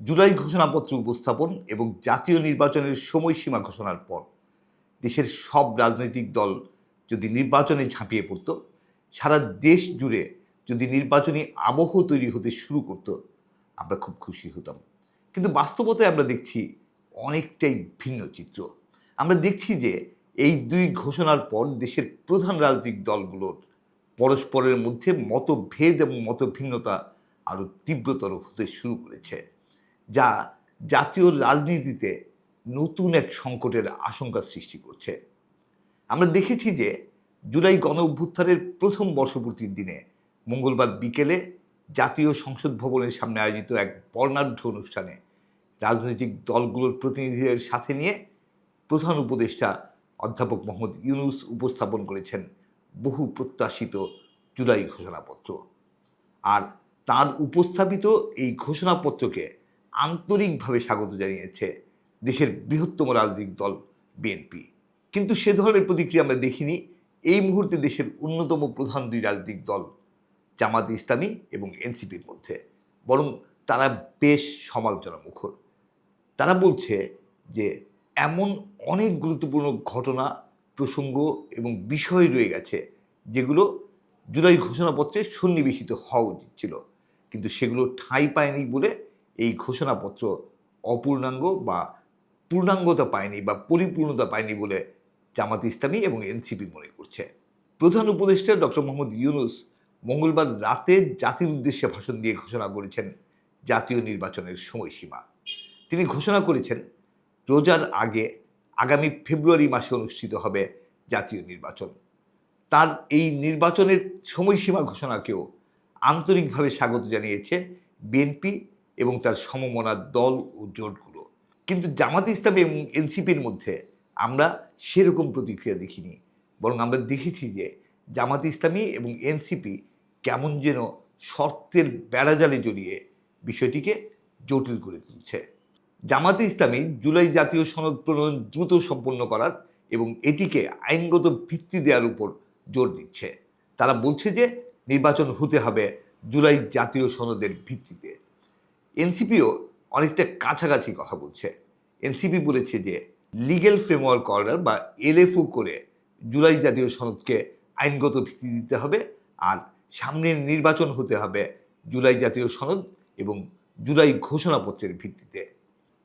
জুলাই ঘোষণাপত্র উপস্থাপন এবং জাতীয় নির্বাচনের সময়সীমা ঘোষণার পর দেশের সব রাজনৈতিক দল যদি নির্বাচনে ঝাঁপিয়ে পড়তো, সারা দেশ জুড়ে যদি নির্বাচনী আবহ তৈরি হতে শুরু করতো, আমরা খুব খুশি হতাম। কিন্তু বাস্তবতায় আমরা দেখছি অনেকটাই ভিন্ন চিত্র। আমরা দেখছি যে এই দুই ঘোষণার পর দেশের প্রধান রাজনৈতিক দলগুলোর পরস্পরের মধ্যে মতভেদ এবং মতভিন্নতা আরও তীব্রতর হতে শুরু করেছে। যা জাতীয় রাজনীতিতে নতুন এক সংকটের আশঙ্কা সৃষ্টি করছে। আমরা দেখেছি যে জুলাই গণ অভ্যুত্থানের প্রথম বর্ষপূর্তির দিনে মঙ্গলবার বিকেলে জাতীয় সংসদ ভবনের সামনে আয়োজিত এক বর্ণাঢ্য অনুষ্ঠানে রাজনৈতিক দলগুলোর প্রতিনিধিদের সাথে নিয়ে প্রধান উপদেষ্টা অধ্যাপক মোহাম্মদ ইউনুস উপস্থাপন করেছেন বহু প্রত্যাশিত জুলাই ঘোষণাপত্র। আর তার উপস্থাপিত এই ঘোষণাপত্রকে আন্তরিকভাবে স্বাগত জানিয়েছে দেশের বৃহত্তম রাজনৈতিক দল বিএনপি কিন্তু সে ধরনের প্রতিক্রিয়া আমরা দেখিনি। এই মুহূর্তে দেশের অন্যতম প্রধান দুই রাজনৈতিক দল জামাত ইসলামী এবং এনসিপির মধ্যে। বরং তারা বেশ সমালোচনা মুখর তারা বলছে যে এমন অনেক গুরুত্বপূর্ণ ঘটনা, প্রসঙ্গ এবং বিষয় রয়ে গেছে যেগুলো জুলাই ঘোষণাপত্রে সন্নিবেশিত হওয়া উচিত ছিল। কিন্তু সেগুলো ঠাঁই পায়নি বলে এই ঘোষণাপত্র অপূর্ণাঙ্গ বা পূর্ণাঙ্গতা পায়নি বা পরিপূর্ণতা পায়নি বলে জামাত ইসলামী এবং এনসিপি মনে করছে। প্রধান উপদেষ্টা ডক্টর মোহাম্মদ ইউনুস মঙ্গলবার রাতে জাতির উদ্দেশ্যে ভাষণ দিয়ে ঘোষণা করেছেন জাতীয় নির্বাচনের সময়সীমা। তিনি ঘোষণা করেছেন, রোজার আগে আগামী ফেব্রুয়ারি মাসে অনুষ্ঠিত হবে জাতীয় নির্বাচন। তার এই নির্বাচনের সময়সীমা ঘোষণাকেও আন্তরিকভাবে স্বাগত জানিয়েছে বিএনপি এবং তার সমমনার দল ও জোটগুলো। কিন্তু জামাত ইসলামী এবং এনসিপির মধ্যে আমরা সেরকম প্রতিক্রিয়া দেখিনি। বরং আমরা দেখেছি যে জামাত ইসলামী এবং এনসিপি কেমন যেন শর্তের বেড়াজালে জড়িয়ে বিষয়টিকে জটিল করে তুলছে। জামাতে ইসলামী জুলাই জাতীয় সনদ প্রণয়ন দ্রুত সম্পন্ন করার এবং এটিকে আইনগত ভিত্তি দেওয়ার উপর জোর দিচ্ছে। তারা বলছে যে নির্বাচন হতে হবে জুলাই জাতীয় সনদের ভিত্তিতে। এনসিপিও অনেকটা কাছাকাছি কথা বলছে। এনসিপি বলেছে যে লিগেল ফ্রেমওয়ার্ক অর্ডার বা এলএফও করে জুলাই জাতীয় সনদকে আইনগত ভিত্তি দিতে হবে আর সামনের নির্বাচন হতে হবে জুলাই জাতীয় সনদ এবং জুলাই ঘোষণাপত্রের ভিত্তিতে।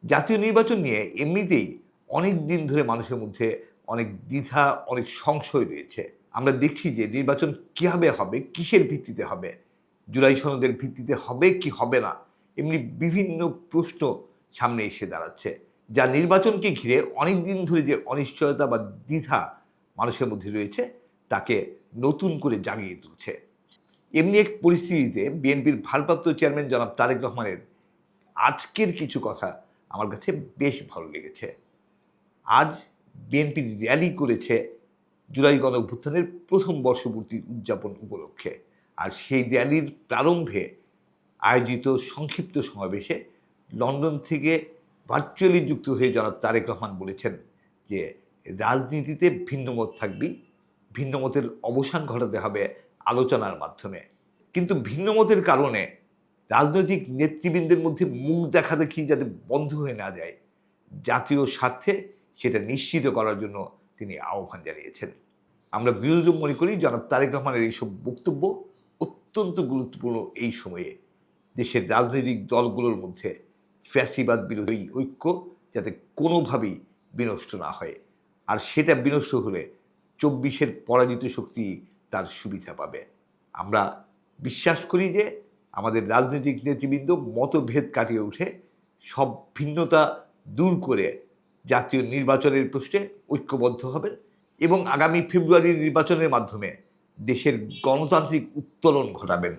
জাতীয় নির্বাচন নিয়ে এমনিতেই অনেক দিন ধরে মানুষের মধ্যে অনেক দ্বিধা, অনেক সংশয় রয়েছে। আমরা দেখছি যে নির্বাচন কীভাবে হবে, কিসের ভিত্তিতে হবে, জুলাই সনদের ভিত্তিতে হবে কি হবে না এমনি বিভিন্ন প্রশ্ন সামনে এসে দাঁড়াচ্ছে, যা নির্বাচনকে ঘিরে অনেক দিন ধরে যে অনিশ্চয়তা বা দ্বিধা মানুষের মধ্যে রয়েছে, তাকে নতুন করে জাগিয়ে তুলছে। এমনি এক পরিস্থিতিতে বিএনপির ভারপ্রাপ্ত চেয়ারম্যান জনাব তারেক রহমানের আজকের কিছু কথা আমার কাছে বেশ ভালো লেগেছে। আজ বিএনপি র্যালি করেছে জুলাই গণ অভ্যুত্থানের প্রথম বর্ষপূর্তি উদযাপন উপলক্ষে, আর সেই র্যালির প্রারম্ভে আয়োজিত সংক্ষিপ্ত সমাবেশে লন্ডন থেকে ভার্চুয়ালি যুক্ত হয়ে জনাব তারেক রহমান বলেছেন যে রাজনীতিতে ভিন্ন ভিন্নমত থাকবি ভিন্নমতের অবসান ঘটাতে হবে আলোচনার মাধ্যমে। কিন্তু ভিন্নমতের কারণে রাজনৈতিক নেতৃবৃন্দের মধ্যে মুখ দেখা দেখি যাতে বন্ধ হয়ে না যায়, জাতীয় স্বার্থে সেটা নিশ্চিত করার জন্য তিনি আহ্বান জানিয়েছেন। আমরা বিরোধী মনে করি, জনাব তারেক রহমানের এইসব বক্তব্য অত্যন্ত গুরুত্বপূর্ণ এই সময়ে। দেশের রাজনৈতিক দলগুলোর মধ্যে ফ্যাসিবাদ বিরোধী ঐক্য যাতে কোনোভাবেই বিনষ্ট না হয়। আর সেটা বিনষ্ট হলে চব্বিশের পরাজিত শক্তি তার সুবিধা পাবে। আমরা বিশ্বাস করি যে আমাদের রাজনৈতিক নেতৃবৃন্দ মতভেদ কাটিয়ে উঠে সব ভিন্নতা দূর করে জাতীয় নির্বাচনের প্রশ্নে ঐক্যবদ্ধ হবেন এবং আগামী ফেব্রুয়ারির নির্বাচনের মাধ্যমে দেশের গণতান্ত্রিক উত্তোলন ঘটাবেন।